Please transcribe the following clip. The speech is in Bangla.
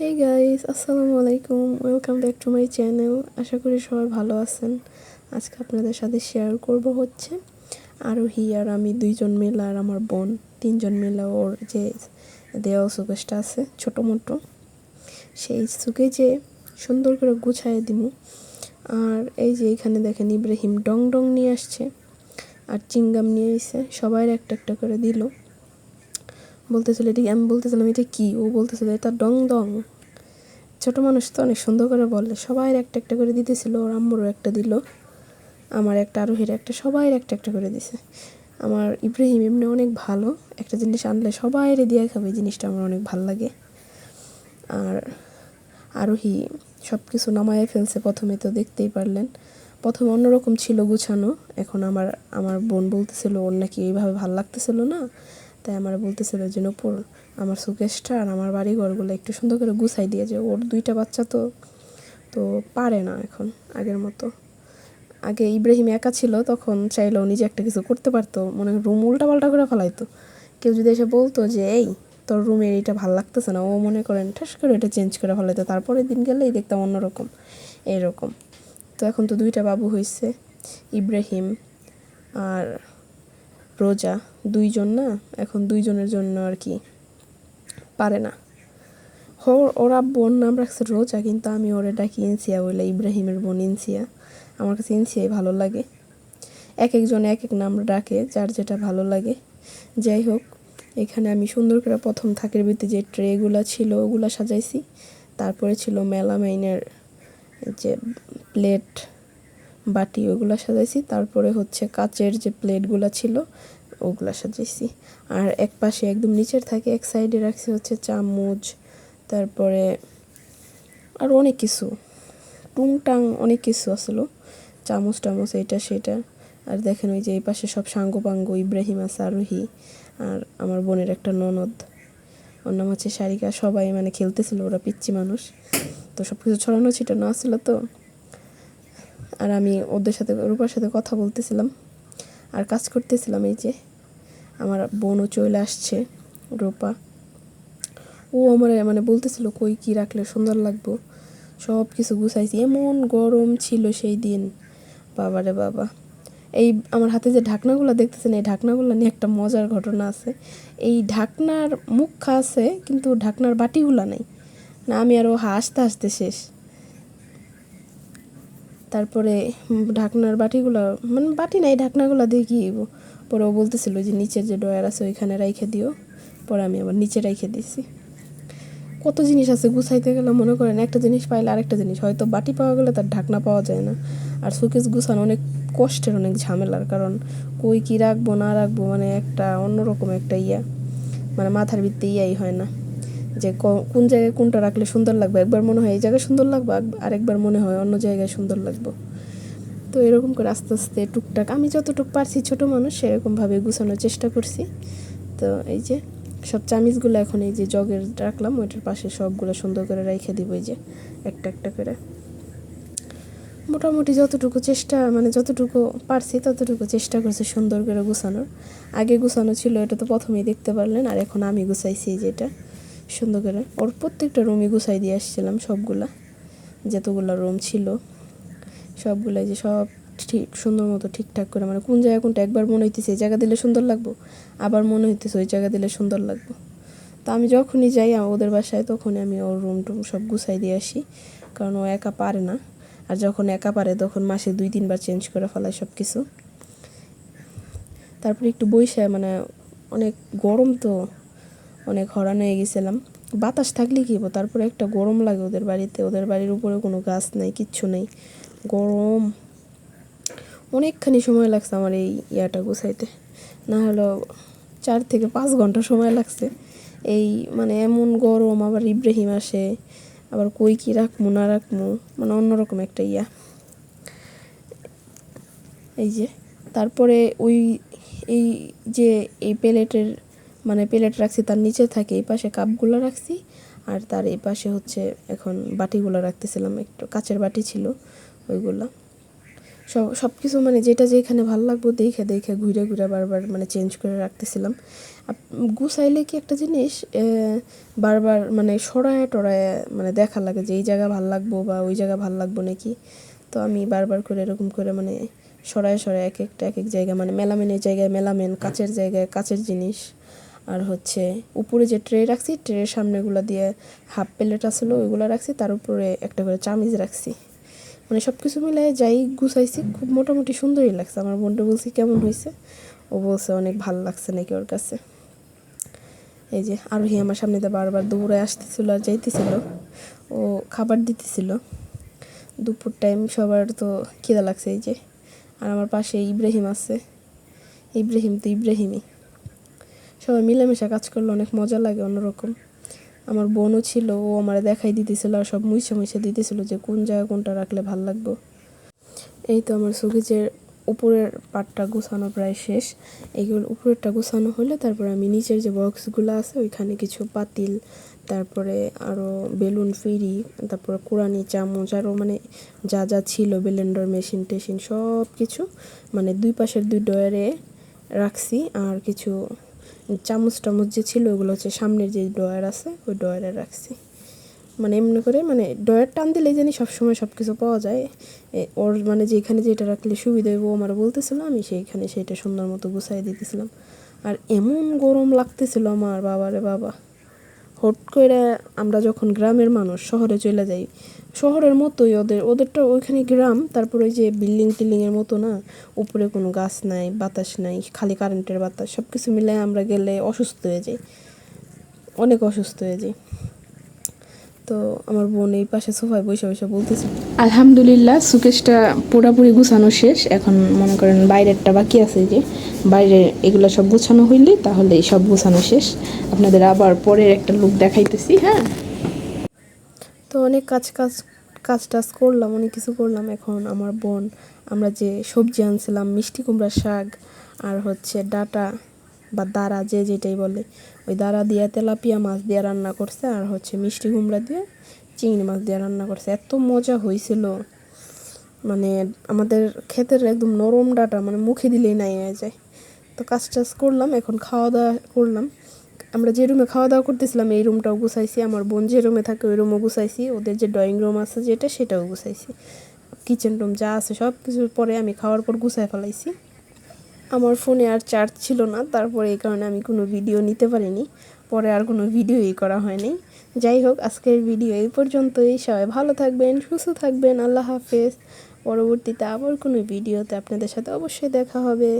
হে গাইস আসসালামু আলাইকুম welcome back to my channel আশা করি সবাই ভালো আছেন। আজকে আপনাদের সাথে শেয়ার করব হচ্ছে আরোহী আর আমি দুইজন মেলা আর আমার বোন। তিনজন মেলা ওর যে দেওয়া সুকেশটা আছে, ছোটো মোটো। সেই সুকে যে সুন্দর করে গুছাই দিব। আর এই যে এখানে দেখেন ইব্রাহিম ডং ডং নিয়ে আসছে। আর চিংগাম নিয়ে এসে সবাই একটা একটা করে দিল। বলতেছিল, এটি আমি বলতেছিলাম, এটা কি? ও বলতেছিল, এটা ডং ডং। ছোটো মানুষ তো অনেক সুন্দর করে বলে, সবাই একটা একটা করে দিতেছিল, ওর আম্মুরও একটা দিল, আমার একটা আরোহীর একটা সবাই একটা একটা করে দিছে। আমার ইব্রাহিম এমনি অনেক ভালো, একটা জিনিস আনলে সবাই দিয়ে খাবে জিনিসটা আমার অনেক ভালো লাগে। আর আরোহী সব কিছু নামায় ফেলছে প্রথমে, তো দেখতেই পারলেন। প্রথমে অন্যরকম ছিল গুছানো, এখন আমার আমার বোন বলতেছিল, ওর নাকি এইভাবে ভালো লাগতেছিল না। তাই আমার বলতেছিল যে নপুর, আমার সুকেশটা আর আমার বাড়ি ঘরগুলো একটু সুন্দর করে গুছাই দিয়ে যে ওর দুইটা বাচ্চা তো তো পারে না এখন আগের মতো। আগে ইব্রাহিম একা ছিল, তখন চাইলেও নিজে একটা কিছু করতে পারতো। মনে রুম উল্টা পাল্টা করে ফেলাইতো। কেউ যদি এসে বলতো যে, এই, তোর রুমের এইটা ভালো লাগতেছে না। ও মনে করেন ঠাস করে এটা চেঞ্জ করে ফেলাইতো। তারপরের দিন গেলেই দেখতাম অন্যরকম, এইরকম। তো এখন তো দুইটা বাবু হয়েছে ইব্রাহিম আর রোজা দুইজন না? এখন দুইজনের জন্য আর কি পারে না। ওরা বোন নাম রাখছে রোজা, কিন্তু আমি ওরে ডাকি ইনসিয়া বলে ইব্রাহিমের বোন ইনসিয়া আমার কাছে ইনসিয়াই ভালো লাগে। এক একজন এক এক নাম ডাকে, যার যেটা ভালো লাগে। যাই হোক, এখানে আমি সুন্দর করে প্রথম থাকের ভিতরে যে ট্রেগুলো ছিল, ওগুলো সাজাইছি। তারপরে ছিল মেলামাইনের যে প্লেট বাটি ওগুলো সাজাইছি। তারপরে হচ্ছে কাচের যে প্লেটগুলো ছিল, ওগুলো সাজাইছি। আর এক পাশে একদম নিচের থাকে, এক সাইডে রাখছি হচ্ছে চামচ, তারপরে আর অনেক কিছু। টুংটাং অনেক কিছু আসলো, চামচ টামচ, এটা সেটা। আর দেখেন ওই যে এই পাশে সব সাঙ্গ পাঙ্গ ইব্রাহিম আছে, আরোহী, আর আমার বোনের একটা ননদ। ওর নাম হচ্ছে সারিকা সবাই মানে খেলতেছিল, ওরা পিচ্ছি মানুষ। তো সব কিছু ছড়ানো ছিটানো আসছিল তো। আর আমি ওদের সাথে, রূপার সাথে কথা বলতেছিলাম আর কাজ করতেছিলাম এই যে। আমার বোনও চলে আসছে, রূপা। ও আমার মানে বলতেছিল, কই, কী রাখলে? সুন্দর লাগবো। সব কিছু গুছাইছি। এমন গরম ছিল সেই দিন। বাবারে বাবা। এই আমার হাতে যে ঢাকনাগুলো দেখতেছেন, এই ঢাকনাগুলো নিয়ে একটা মজার ঘটনা আছে। এই ঢাকনার মুখা আছে, কিন্তু ঢাকনার বাটিগুলো নেই। না, আমি আরও হাসতে হাসতে শেষ। তারপরে ঢাকনার বাটিগুলো মানে বাটি নাই, ঢাকনাগুলো দিয়ে কি পরে ও বলতেছিল যে নিচের যে ডয়ার আছে ওইখানে রাইখে দিও। পরে আমি আবার নিচে রাইখে দিছি কত জিনিস আছে গুছাইতে গেলে মনে করেন একটা জিনিস পাইলে আরেকটা জিনিস, হয়তো বাটি পাওয়া গেলে তার ঢাকনা পাওয়া যায় না। আর সুকেস গুছানো অনেক কষ্টের, অনেক ঝামেলার, কারণ কই কী রাখব, না রাখব মানে একটা অন্যরকম একটা ইয়া মানে মাথার ভিত্তি ইয়াই হয় না। যে কোন জায়গায় কোনটা রাখলে সুন্দর লাগবে? একবার মনে হয় এই জায়গায় সুন্দর লাগবে আরেকবার মনে হয় অন্য জায়গায় সুন্দর লাগবে। তো এরকম করে আস্তে আস্তে টুকটাক, আমি যতটুক পারছি ছোটো মানুষ, সেরকমভাবে গুছানোর চেষ্টা করছি। তো এই যে, সব চামিচগুলো এখন এই যে জগের রাখলাম, ওইটার পাশে সবগুলো সুন্দর করে রেখে দিব এই যে, একটা একটা করে। মোটামুটি যতটুকু চেষ্টা মানে যতটুকু পারছি ততটুকু চেষ্টা করছি সুন্দর করে গুছানোর। আগে গুছানো ছিল, এটা তো প্রথমেই দেখতে পারলেন, আর এখন আমি গুছাইছি যেটা সুন্দর করে। ওর প্রত্যেকটা রুমই গুছাই দিয়ে আসছিলাম সবগুলা। যতগুলো রুম ছিল, সবগুলাই যে সব ঠিক, সুন্দর মতো ঠিকঠাক করে। মানে কোন জায়গা কোনটা একবার মনে হইতেছে, এই জায়গা দিলে সুন্দর লাগবো? আবার মনে হইতেছে ওই জায়গা দিলে সুন্দর লাগবো। তা আমি যখনই যাই ওদের বাসায়, তখনই আমি ওর রুম টুম সব গুছাই দিয়ে আসি। কারণ ও একা পারে না। আর যখন একা পারে, তখন মাসে দুই, তিনবার চেঞ্জ করে ফেলায় সব কিছু তারপরে একটু বইসা মানে অনেক গরম তো। অনেক হরান হয়ে গেছিলাম। বাতাস থাকলে কি হব? তারপরে একটা গরম লাগে ওদের বাড়িতে। ওদের বাড়ির উপরে কোনো গাছ নেই, কিচ্ছু নেই। গরম। অনেকখানি সময় লাগছে আমার এই ইয়াটা গুছাইতে। না হলেও চার থেকে পাঁচ ঘণ্টা সময় লাগছে। এই মানে এমন গরম, আবার ইব্রাহিম আসে, আবার কই কী রাখব না রাখব মানে অন্যরকম একটা ইয়া। এই যে, তারপরে ওই, এই যে এই প্লেটের মানে প্লেট রাখছি, তার নিচে থাকে, এই পাশে কাপগুলো রাখছি, আর তার এই পাশে হচ্ছে এখন বাটিগুলো রাখতেছিলাম, একটু কাচের বাটি ছিল ওইগুলো। সব সব কিছু মানে যেটা যেখানে ভালো লাগবো দেখে দেখে ঘুরে ঘুরে বারবার মানে চেঞ্জ করে রাখতেছিলাম। গুছাইলে কি একটা জিনিস বারবার মানে সরায় টরায় মানে দেখা লাগে যে এই জায়গা ভালো লাগবো বা ওই জায়গা ভালো লাগবো নাকি? তো আমি বারবার করে এরকম করে মানে সরায় সরায় এক একটা, এক এক জায়গা মানে মেলামেনের জায়গায় মেলামেন, কাচের জায়গায় কাচের জিনিস। আর হচ্ছে উপরে যে ট্রে রাখছি ট্রের সামনেগুলো দিয়ে হাফ প্লেট আসলো ওইগুলো রাখছি, তার উপরে একটা করে চামিজ রাখছি। মানে সব কিছু মিলাই যাই গুছাইছি, খুব মোটামুটি সুন্দরই লাগছে। আমার বোনটা বলছি, কেমন হয়েছে ও বলছে, অনেক ভালো লাগছে নাকি ওর কাছে? এই যে আরোহী আমার সামনে দিয়ে বারবার দৌড়ে আসতেছিল আর যাইতেছিল। ও খাবার দিতেছিল। দুপুর টাইম সবার তো খিদা লাগছে এই যে। আর আমার পাশে ইব্রাহিম আছে। ইব্রাহিম তো ইব্রাহিমই। সবাই মিলেমিশে কাজ করলে অনেক মজা লাগে অন্যরকম। আমার বোনও ছিল, ও আমার দেখাই দিতেছিল আর সব মুইছে মুইছে দিতেছিল যে কোন জায়গায় কোনটা রাখলে ভালো লাগবে। এই তো আমার সুগিজের উপরের পাটটা গোছানো প্রায় শেষ। এইগুলো উপরেরটা গোছানো হলে তারপরে আমি নিচের যে বক্সগুলো আছে ওইখানে কিছু পাতিল, তারপরে আরও বেলুন ফিরি, তারপরে কোরআনি চামচ আরও মানে যা যা ছিল বেলেন্ডার মেশিন টেশিন সব কিছু মানে দুই পাশের দুই ডয়ারে রাখছি। আর কিছু চামচ টামচ যে ছিল, ওগুলো হচ্ছে সামনের যে ডয়ার আছে, ওই ডয়ারে রাখছি। মানে এমনি করে মানে ডয়ার টান দিলে জানি সবসময় সব কিছু পাওয়া যায়। ওর মানে যেখানে যেটা রাখলে সুবিধা হইব আমার বলতেছিল, আমি সেইখানে সেটা সুন্দর মতো গুছাই দিতেছিলাম। আর এমন গরম লাগতেছিল আমার বাবারে বাবা। হট করে আমরা যখন গ্রামের মানুষ শহরে চলে যাই, শহরের মতোই ওদের, ওদেরটা ওইখানে গ্রাম, তারপরে ওই যে বিল্ডিং টিল্ডিংয়ের মতো না, উপরে কোনো গাছ নাই, বাতাস নাই, খালি কারেন্টের বাতাস সব কিছু মিলে আমরা গেলে অসুস্থ হয়ে যাই, অনেক অসুস্থ হয়ে যাই। তো আমার বোন এই পাশে সোফায় বসে বসে বলতেছে। আলহামদুলিল্লাহ সুকেশটা পুরোপুরি গুছানো শেষ। এখন মনে করেন বাইরেরটা বাকি আছে যে বাইরে এগুলো সব গুছানো হইলে তাহলে সব গুছানো শেষ। আপনাদের আবার পরের একটা লুক দেখাইতেছি হ্যাঁ? তো অনেক কাজ কাজ কাজ টাজ করলাম অনেক কিছু করলাম। এখন আমার বোন আমরা যে সবজি আনছিলাম মিষ্টি কুমড়ার শাক আর হচ্ছে ডাটা বা দাঁড়া যে যেটাই বলে, ওই দাঁড়া দিয়ে তেলাপিয়া মাছ দিয়ে রান্না করছে আর হচ্ছে মিষ্টি কুমড়া দিয়ে চিংড়ি মাছ দিয়ে রান্না করছে। এত মজা হয়েছিল মানে আমাদের ক্ষেতের একদম নরম ডাটা মানে মুখে দিলেই নাই যায়। তো কাজ টাজ করলাম, এখন খাওয়া দাওয়া করলাম। আমরা যে রুমে খাওয়া দাওয়া করতেছিলাম, এই রুমটাও গুছাইছি। আমার বোন যে রুমে থাকে, ওই রুমও গুছাইছি। ওদের যে ড্রয়িং রুম আছে যেটা, সেটাও গুছাইছি। কিচেন রুম যা আছে সব কিছুর পরে আমি খাওয়ার পর গুছাই ফেলাইছি। আমার ফোনে আর চার্জ ছিল না, তারপরে এই কারণে আমি কোনো ভিডিও নিতে পারিনি। পরে আর কোনো ভিডিওই করা হয়নি। যাই হোক, আজকের ভিডিও এই পর্যন্তই। সবাই ভালো থাকবেন, সুস্থ থাকবেন। আল্লাহ হাফেজ। পরবর্তীতে আবার কোনো ভিডিওতে আপনাদের সাথে অবশ্যই দেখা হবে।